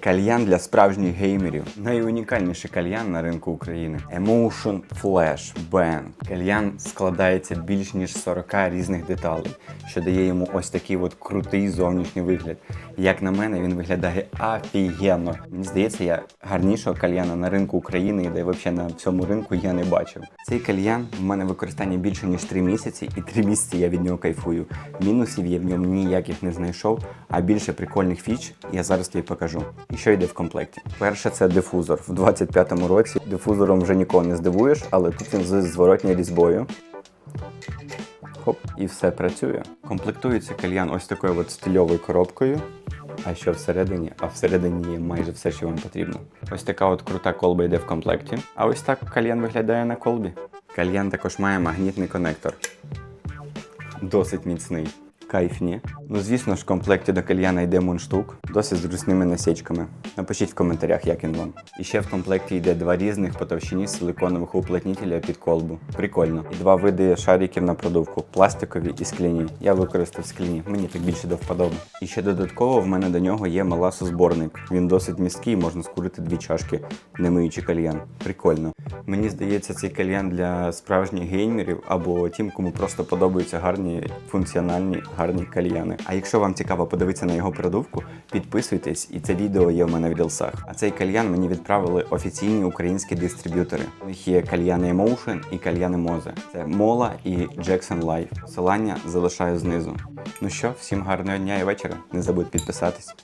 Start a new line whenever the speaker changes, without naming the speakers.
Кальян для справжніх геймерів. Найунікальніший кальян на ринку України. Emotion Flash Bang. Кальян складається більш ніж 40 різних деталей, що дає йому ось такий от крутий зовнішній вигляд. Як на мене, він виглядає офігенно. Мені здається, я гарнішого кальяна на ринку України, де взагалі на всьому ринку я не бачив. Цей кальян в мене в використанні більше ніж 3 місяці, і 3 місяці я від нього кайфую. Мінусів я в ньому ніяких не знайшов, а більше прикольних фіч я зараз тобі покажу. І що йде в комплекті? Перше це дифузор. В 25-му році дифузором вже нікого не здивуєш, але тут він з зворотньою різьбою. Хоп, і все працює. Комплектується кальян ось такою от стильовою коробкою. А що всередині? А всередині є майже все, що вам потрібно. Ось така от крута колба йде в комплекті. А ось так кальян виглядає на колбі. Кальян також має магнітний конектор. Досить міцний. Кайф ні. Ну звісно ж, в комплекті до кальяна йде мундштук, досить зручними насічками. Напишіть в коментарях, як він вам. І ще в комплекті йде два різних по товщині силиконових уплотнітеля під колбу. Прикольно. І два види шариків на продувку пластикові і скляні. Я використав скляні, мені так більше до вподоби. І ще додатково в мене до нього є маласозборник. Він досить місткий, можна скурити дві чашки, не миючи кальян. Прикольно. Мені здається, цей кальян для справжніх геймерів або тим, кому просто подобаються гарні функціональні гарні кальяни. А якщо вам цікаво подивитися на його продувку, підписуйтесь, і це відео є в мене в рілсах. А цей кальян мені відправили офіційні українські дистриб'ютори. У них є кальяни Emotion і кальяни Мозе. Це Мола і Jackson Life. Посилання залишаю знизу. Ну що, всім гарного дня і вечора. Не забудь підписатись.